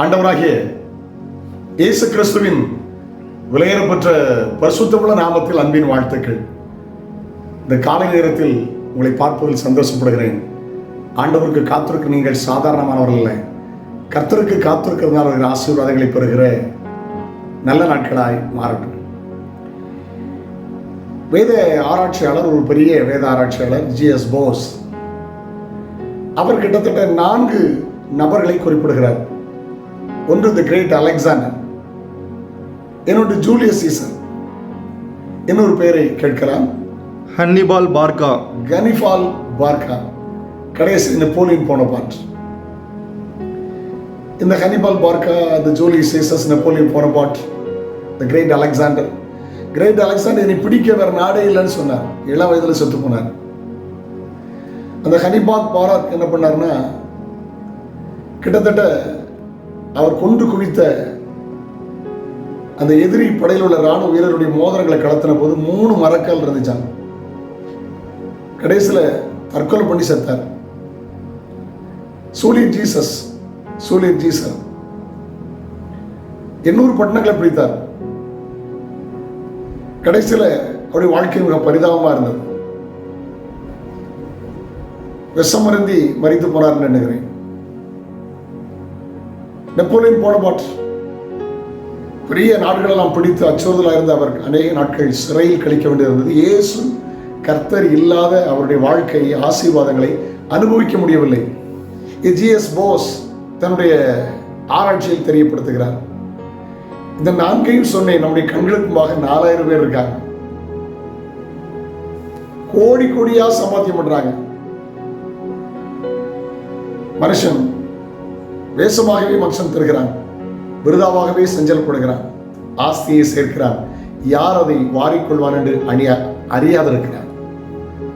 ஆண்டவராகிய இயேசு கிறிஸ்துவின் விலையேறப்பெற்ற பரிசுத்தமுள்ள நாமத்தில் அன்பின் வாழ்த்துக்கள். இந்த காலை நேரத்தில் உங்களை பார்ப்பதில் சந்தோஷப்படுகிறேன். ஆண்டவருக்கு காத்திருக்க நீங்கள் சாதாரணமானவர்கள் இல்லை கர்த்தருக்கு காத்திருக்கிறதுனால வருகிற ஆசீர்வாதங்களை பெறுகிற நல்ல நாட்களாய் மாறட்டும். வேத ஆராய்ச்சியாளர் ஒரு பெரிய வேத ஆராய்ச்சியாளர் ஜிஎஸ் போஸ். அவர் கிட்டத்தட்ட நான்கு நபர்களை குறிப்பிடுகிறார். ஒன்று தி கிரேட் அலெக்சாண்டர் இன்னொன்று ஜூலியஸ் சீசன் இன்னொரு பெயரை கேட்கலாம். ஹன்னிபால் பார்கா கனிஃபால் பார்கா கடைசி நெப்போலியன் போனபார்ட் இந்த ஹனிபால் பார்க்கா இந்த Julius Jesus Napoleon Bonaparte the great Alexander great Alexander என்னை பிடிக்க வேற நாடே இல்லைன்னு சொன்னார். இளம் வயதில் செத்து போனார். அந்த ஹனிபாக் பாராக் என்ன பண்ணார்னா கிட்டத்தட்ட அவர் கொண்டு குவித்த அந்த எதிரி படையில் உள்ள ராணுவ வீரருடைய மோதிரங்களை கலத்தின போது மூணு மரக்கால் இருந்துச்சாங்க கடைசியில் தற்கொலை பண்ணி செத்தார். சூலி ஜீசஸ் சூலி ஜீசஸ் எண்ணூறு பட்டணங்களை பிடித்தார் கடைசியில் அவருடைய வாழ்க்கை மிக பரிதாபமாக இருந்தது. விஷம் மருந்தி மறித்து போனார்னு நினைக்கிறேன். நெப்போலியன் போனபாட் பெரிய நாடுகளெல்லாம் பிடித்து அச்சுறுதலாக இருந்த அவர் அநேக நாட்கள் சிறையில் கழிக்க வேண்டியிருந்தது. இயேசு கர்த்தர் இல்லாத அவருடைய வாழ்க்கை ஆசீர்வாதங்களை அனுபவிக்க முடியவில்லை. ஜிஎஸ் போஸ் தன்னுடைய ஆராய்ச்சியில் தெரியப்படுத்துகிறார். இந்த நான்கையும் சொன்னேன் நம்முடைய கண்களுக்கு நாலாயிரம் பேர் இருக்காங்க. கோடி கோடியா சம்பாத்தியம் பண்றாங்க. மனுஷன் வேஷமாகவே மனுஷன் தருகிறான். விருதாவாகவே சஞ்சலப்படுகிறான் ஆஸ்தியை சேர்க்கிறான். யார் அதை வாரிக்கொள்வான் என்று அணியா அறியாதிருக்கிறார்.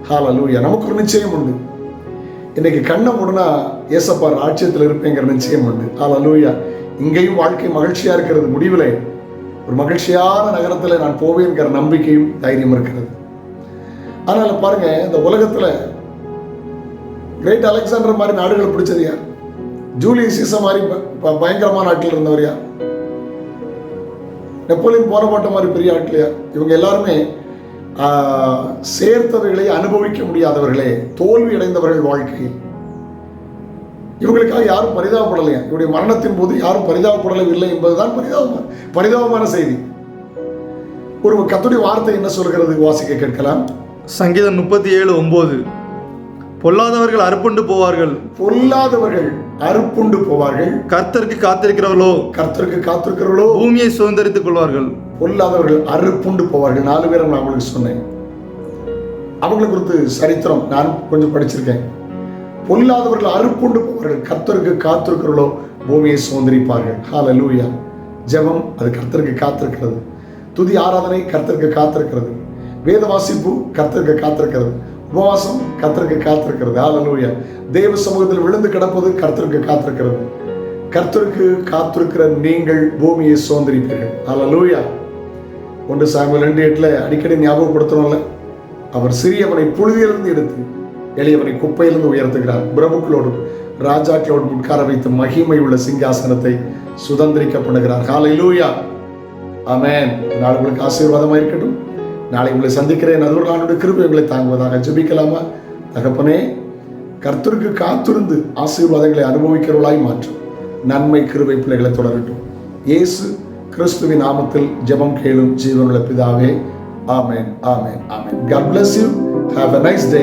ஹாலலூயா நமக்கு ஒரு நிச்சயம் உண்டு. இன்னைக்கு கண்ணை மூடனா ஏசப்பா ராட்சியத்தில் இருப்பேங்கிற நிச்சயம் உண்டு. ஹாலலூயா இங்கேயும் வாழ்க்கை மகிழ்ச்சியா இருக்கிறது முடிவில். ஒரு மகிழ்ச்சியான நகரத்தில் நான் போவேன்கிற நம்பிக்கையும் தைரியம் இருக்கிறது. அதனால பாருங்க இந்த உலகத்துல கிரேட் அலெக்சாண்டர் மாதிரி நாடுகள் பிடிச்சது யார்? ஜூலியஸ் சீச மாதிரி ப- பயங்கரமான ஆட்கள் இருந்தவர் யார் நெப்போலியன் போட்ட மாதிரி பெரிய ஆட்கள் யார் இவங்க எல்லாருமே சேர்த்தவர்களை சேர்த்தவைகளை அனுபவிக்க முடியாதவர்களே தோல்வி அடைந்தவர்கள் வாழ்க்கையில். இவங்களுக்காக யாரும் பரிதாபப்படலையா? இவருடைய மரணத்தின் போது யாரும் பரிதாபப்படவில்லை என்பதுதான் பரிதாபமான பரிதாபமான செய்தி. ஒரு கத்துடைய வார்த்தை என்ன சொல்கிறது? வாசிக்க கேட்கலாம். சங்கீதம் முப்பத்தி ஏழு ஒன்பது பொல்லாதவர்கள் அறுப்புண்டு போவார்கள். பொல்லாதவர்கள் அறுப்புண்டு போவார்கள். கர்த்தருக்கு காத்திருக்கிறவர்களோ? கர்த்தருக்கு காத்திருக்கிறவர்களோ? பூமியை சுதந்திரித்துக் கொள்வார்கள். பொல்லாதவர்கள் அறுப்புண்டு போவார்கள். நாலு பேரை நான் உங்களுக்கு சொன்னேன். அவங்களை குறித்து சரித்திரம் நான் கொஞ்சம் படிச்சிருக்கேன். பொல்லாதவர்கள் அறுப்புண்டு போவார்கள். கர்த்தருக்கு காத்திருக்கிறவர்களோ? பூமியை சுதந்திரிப்பார்கள். ஹalleluya ஜெபம் அது கர்த்தருக்கு காத்திருக்கிறது. துதி ஆராதனை கர்த்தருக்கு காத்திருக்கிறது. வேத வாசிப்பு கர்த்தருக்கு காத்திருக்கிறது. உபவாசம் கர்த்தருக்கு காத்திருக்கிறது. ஆலலூயா தேவ சமூகத்தில் விழுந்து கிடப்பது கர்த்தருக்கு காத்திருக்கிறது. கர்த்தருக்கு காத்திருக்கிற நீங்கள் பூமியை சுதந்திரிப்பீர்கள். ஆலலூயா ஒன்று சாமுவேல் ரெண்டு எட்டில் அடிக்கடி ஞாபகப்படுத்தணும்ல அவர் சிறியவனை புழுதியிலிருந்து எடுத்து எளியவனை குப்பையிலிருந்து உயர்த்துகிறார். பிரபுக்களோடு ராஜாக்களோடும் உட்கார வைத்து மகிமை உள்ள சிங்காசனத்தை சுதந்திரிக்க பண்ணுகிறார் லூயா அமேன் நாள் உங்களுக்கு ஆசீர்வாதமாக இருக்கட்டும். நாளை உங்களை சந்திக்கிறேன். அது ஒரு கிருபை உங்களை தாங்குவதாக ஜபிக்கலாமா? தகப்பனே கர்த்தருக்கு காத்திருந்து ஆசீர்வாதங்களை அனுபவிக்கிறவளாய் மாற்றும். நன்மை கிருபை பிள்ளைகளை தொடரட்டும். இயேசு கிறிஸ்துவின் நாமத்தில் ஜெபம் கேளும் ஜீவனுள்ள பிதாவே ஆமேன் ஆமேன் ஆமேன். God bless you have a nice day